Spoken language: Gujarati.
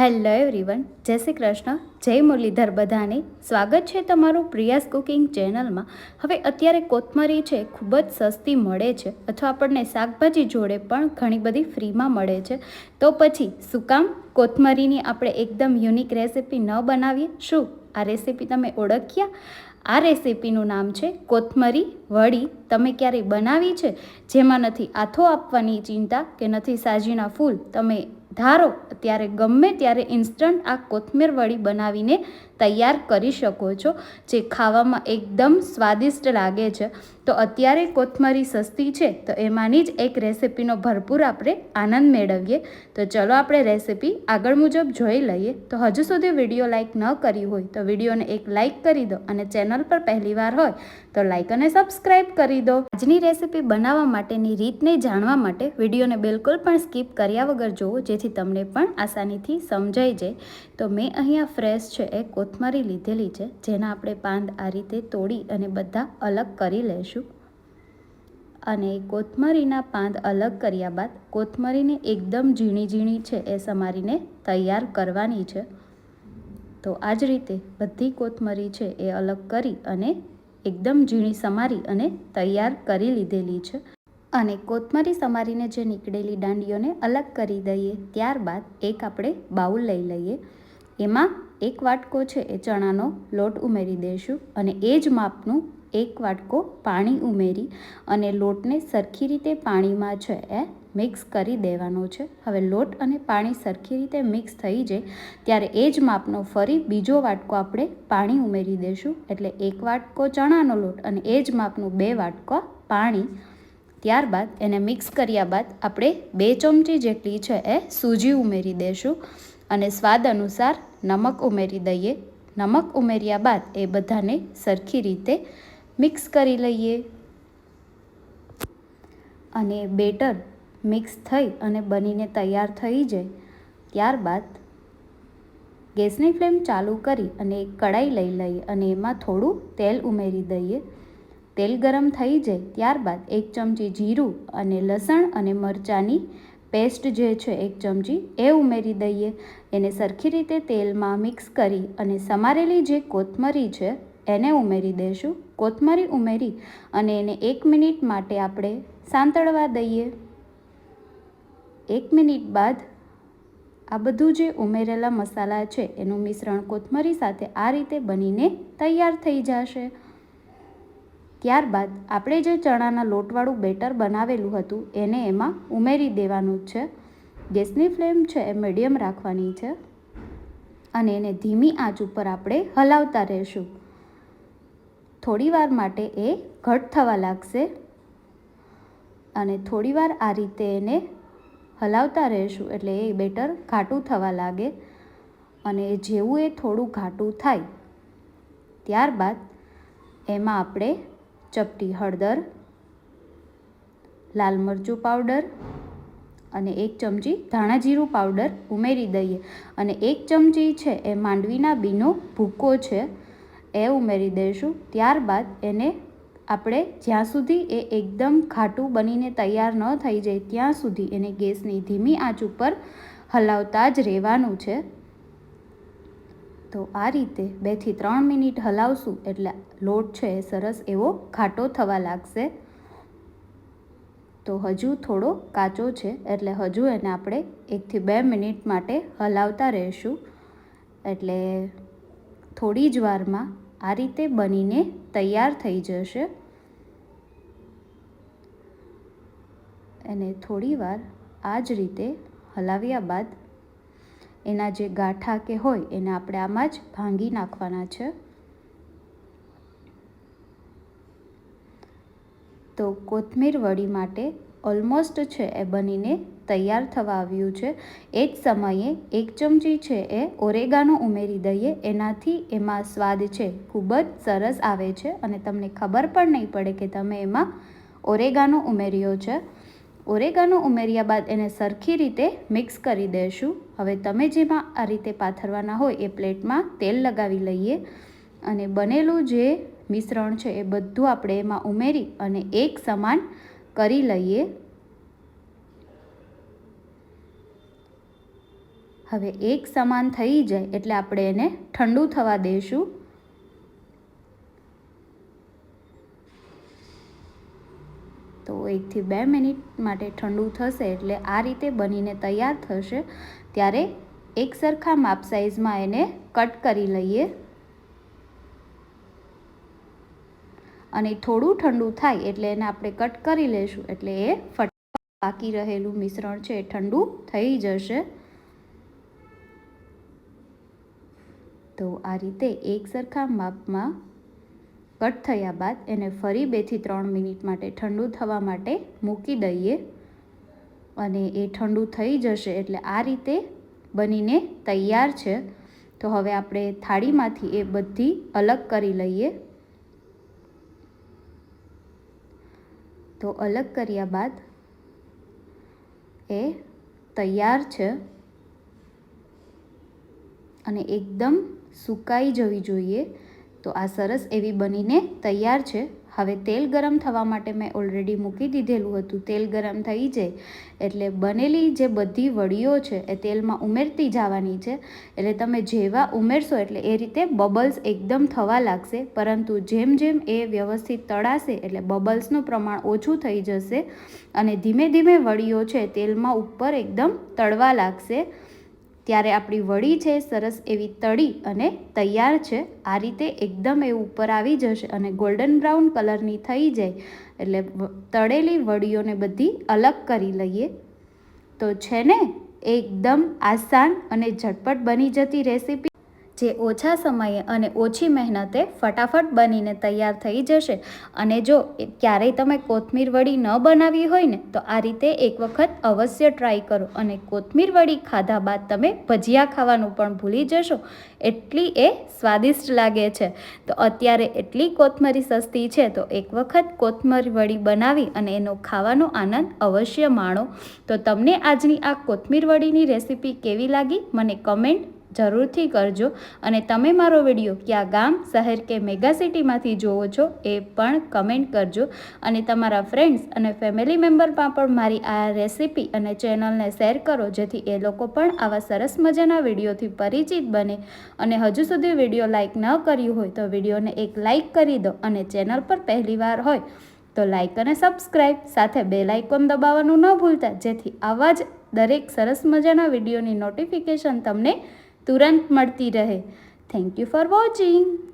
હેલો એવરીવન, જય શ્રી કૃષ્ણ, જય મુરલીધર બધાને. સ્વાગત છે તમારું પ્રિયાસ કુકિંગ ચેનલમાં. હવે અત્યારે કોથમરી છે, ખૂબ જ સસ્તી મળે છે, અથવા આપણને શાકભાજી જોડે પણ ઘણી બધી ફ્રીમાં મળે છે. તો પછી, શું કામ? કોથમરીની આપણે એકદમ યુનિક રેસિપી ન બનાવીએ? શું? આ રેસિપી તમે ઓળખ્યા? આ રેસિપીનું નામ છે, કોથમરી વડી. તમે ક્યારેય બનાવી છે? જેમાં નથી આથો આપવાની ચિંતા કે નથી સાજીના ફૂલ? તમે ધારો, ત્યારે ગમે ત્યારે ઇન્સ્ટન્ટ આ કોથમીર વડી બનાવીને તૈયાર કરી શકો છો, જે ખાવામાં એકદમ સ્વાદિષ્ટ લાગે છે. તો અત્યારે કોથમરી સસ્તી છે, તો એમાંની જ એક રેસિપીનો ભરપૂર આપણે આનંદ મેળવીએ. તો ચલો આપણે રેસિપી આગળ મુજબ જોઈ લઈએ. તો હજુ સુધી વીડિયો લાઇક ન કરી હોય, તો વિડીયોને એક લાઇક કરી દો અને ચેનલ પર પહેલીવાર હોય, તો લાઇક અને સબસ્ક્રાઇબ કરી દો. આજની રેસિપી બનાવવા માટેની રીતને જાણવા માટે વિડીયોને બિલકુલ પણ સ્કીપ કર્યા વગર જુઓ જેથી તમને પણ આસાનીથી સમજાઈ જાય. તો મેં અહીંયા ફ્રેશ છે એ કોથમરી લીધેલી છે, જેના આપણે પાંદ આ રીતે તોડી અને બધા અલગ કરી લઈશું અને કોથમરીના પાંદ અલગ કર્યા બાદ કોથમરીને એકદમ ઝીણી ઝીણી છે એ સમારીને તૈયાર કરવાની છે. તો આ જ રીતે બધી કોથમરી છે એ અલગ કરી અને એકદમ ઝીણી સમારી અને તૈયાર કરી લીધેલી છે. અને કોથમરી સમારીને જે નીકળેલી દાંડીઓને અલગ કરી દઈએ, ત્યારબાદ એક આપણે બાઉલ લઈ લઈએ. એમાં એક વાટકો છે એ ચણાનો લોટ ઉમેરી દઈશું અને એ જ માપનું એક વાટકો પાણી ઉમેરી અને લોટને સરખી રીતે પાણીમાં છે એ મિક્સ કરી દેવાનો છે. હવે લોટ અને પાણી સરખી રીતે મિક્સ થઈ જાય, ત્યારે એ જ માપનો ફરી બીજો વાટકો આપણે પાણી ઉમેરી દઈશું. એટલે એક વાટકો ચણાનો લોટ અને એ જ માપનું બે વાટકો પાણી ત્યારબાદ એને મિક્સ કર્યા બાદ આપણે બે ચમચી જેટલી છે એ સૂજી ઉમેરી દઈશું અને સ્વાદ અનુસાર નમક ઉમેરી દઈએ. નમક ઉમેર્યા બાદ એ બધાને સરખી રીતે મિક્સ કરી લઈએ. અને બેટર મિક્સ થઈ અને બનીને તૈયાર થઈ જાય. ત્યારબાદ ગેસની ફ્લેમ ચાલુ કરી અને એક કડાઈ લઈ લઈએ અને એમાં થોડું તેલ ઉમેરી દઈએ. તેલ ગરમ થઈ જાય ત્યારબાદ એક ચમચી જીરું અને લસણ અને મરચાંની પેસ્ટ જે છે એક ચમચી એ ઉમેરી દઈએ. એને સરખી રીતે તેલમાં મિક્સ કરી અને સમારેલી જે કોથમરી છે એને ઉમેરી દઈશું કોથમરી ઉમેરી અને એને એક મિનિટ માટે આપણે સાંતળવા દઈએ. એક મિનિટ બાદ આ બધું જે ઉમેરેલા મસાલા છે એનું મિશ્રણ કોથમરી સાથે આ રીતે બનીને તૈયાર થઈ જશે. ત્યારબાદ આપણે જે ચણાના લોટવાળું બેટર બનાવેલું હતું એને એમાં ઉમેરી દેવાનું છે. ગેસની ફ્લેમ છે એ મીડિયમ રાખવાની છે અને એને ધીમી આંચ ઉપર આપણે હલાવતા રહેશું. થોડીવાર માટે એ ઘટ થવા લાગશે અને થોડીવાર આ રીતે એને હલાવતા રહેશું એટલે એ બેટર ઘાટું થવા લાગે અને જેવું એ થોડું ઘાટું થાય. ત્યારબાદ એમાં આપણે ચપટી હળદર, લાલ મરચું પાવડર અને એક ચમચી ધાણા જીરું પાવડર ઉમેરી દઈએ. અને એક ચમચી છે એ માંડવીના બીનો ભૂકો છે, એ ઉમેરી દઈશું. ત્યારબાદ એને આપણે જ્યાં સુધી એ એકદમ ખાટું બનીને તૈયાર ન થઈ જાય, ત્યાં સુધી એને ગેસની ધીમી આંચ ઉપર હલાવતા જ રહેવાનું છે. તો આ રીતે બેથી ત્રણ મિનિટ હલાવશું એટલે લોટ છે એ સરસ એવો ઘાટો થવા લાગશે. તો હજુ થોડો કાચો છે એટલે હજુ એને આપણે એકથી બે મિનિટ માટે હલાવતા રહીશું. એટલે થોડી જ વારમાં આ રીતે બનીને તૈયાર થઈ જશે. એને થોડીવાર આ જ રીતે હલાવ્યા બાદ એના જે ગાંઠા કે હોય એને આપણે આમાં જ ભાંગી નાખવાના છે. તો કોથમીર વડી માટે ઓલમોસ્ટ છે એ બનીને તૈયાર થવા આવ્યું છે. એ જ સમયે એક ચમચી છે એ ઓરેગાનો ઉમેરી દઈએ, એનાથી એમાં સ્વાદ છે ખૂબ જ સરસ આવે છે અને તમને ખબર પણ નહીં પડે કે તમે એમાં ઓરેગાનો ઉમેર્યો છે. ઓરેગાનો ઉમેર્યા બાદ એને સરખી રીતે મિક્સ કરી દઈશું હવે તમે જેમાં આ રીતે પાથરવાના હોય એ પ્લેટમાં તેલ લગાવી લઈએ અને બનેલું જે મિશ્રણ છે એ બધું આપણે એમાં ઉમેરી અને એક સમાન કરી લઈએ. હવે એક સમાન થઈ જાય એટલે આપણે એને ઠંડુ થવા દઈશું તો એકથી બે મિનિટ માટે ઠંડુ થશે એટલે આ રીતે બનીને તૈયાર થશે. ત્યારે એક સરખા માપ સાઈઝમાં એને કટ કરી લઈએ. અને થોડું ઠંડુ થાય એટલે એને આપણે કટ કરી લઈશું એટલે એ ફટ બાકી રહેલું મિશ્રણ છે એ ઠંડુ થઈ જશે. તો આ રીતે એક સરખા માપમાં કટ થયા બાદ એને ફરી બેથી ત્રણ મિનિટ માટે ઠંડુ થવા માટે મૂકી દઈએ અને એ ઠંડુ થઈ જશે એટલે આ રીતે બનીને તૈયાર છે. તો હવે આપણે થાળીમાંથી એ બધી અલગ કરી લઈએ. તો અલગ કર્યા બાદ એ તૈયાર છે. અને એકદમ સુકાઈ જવી જોઈએ. તો આ સરસ એવી બનીને તૈયાર છે. હવે તેલ ગરમ થવા માટે મેં ઓલરેડી મૂકી દીધેલું હતું. તેલ ગરમ થઈ જાય એટલે બનેલી જે બધી વડીઓ છે એ તેલમાં ઉમેરતી જવાની છે. એટલે તમે જેવા ઉમેરશો એટલે એ રીતે બબલ્સ એકદમ થવા લાગશે. પરંતુ જેમ જેમ એ વ્યવસ્થિત તળાશે એટલે બબલ્સનું પ્રમાણ ઓછું થઈ જશે અને ધીમે ધીમે વડીઓ છે તેલમાં ઉપર એકદમ તળવા લાગશે. ત્યારે આપણી વડી છે સરસ એવી તળી અને તૈયાર છે. આ રીતે એકદમ એ ઉપર આવી જશે અને ગોલ્ડન બ્રાઉન કલરની થઈ જાય. એટલે તળેલી વડીઓને બધી અલગ કરી લઈએ. તો છે ને, એકદમ આસાન અને ઝટપટ બની જતી રેસીપી જે ઓછા સમયે અને ઓછી મહેનતે ફટાફટ બનીને તૈયાર થઈ જશે. અને જો ક્યારેય તમે કોથમીર વડી ન બનાવી હોય ને, તો આ રીતે એક વખત અવશ્ય ટ્રાય કરો. અને કોથમીર વડી ખાધા બાદ તમે ભજીયા ખાવાનું પણ ભૂલી જશો. એટલી એ સ્વાદિષ્ટ લાગે છે. તો અત્યારે એટલી કોથમરી સસ્તી છે, તો એક વખત કોથમરી વડી બનાવી અને એનો ખાવાનો આનંદ અવશ્ય માણો. તો તમને આજની આ કોથમીર વડીની રેસીપી કેવી લાગી? મને કમેન્ટ જરૂરથી કરજો અને તમે મારો વીડિયો ક્યાં ગામ, શહેર કે મેગા સિટીમાંથી જોવો છો એ પણ કમેન્ટ કરજો અને તમારા ફ્રેન્ડ્સ અને ફેમિલી મેમ્બરમાં પણ મારી આ રેસીપી અને ચેનલને શેર કરો જેથી એ લોકો પણ આવા સરસ મજાના વિડીયોથી પરિચિત બને. અને હજુ સુધી વીડિયો લાઇક ન કર્યું હોય તો વિડીયોને એક લાઇક કરી દો અને ચેનલ પર પહેલીવાર હોય તો લાઇક અને સબસ્ક્રાઇબ સાથે બે લાઇકોન દબાવવાનું ન ભૂલતા જેથી આવા જ દરેક સરસ મજાના વિડીયોની નોટિફિકેશન તમને તુરંત મળતી રહે. Thank you for watching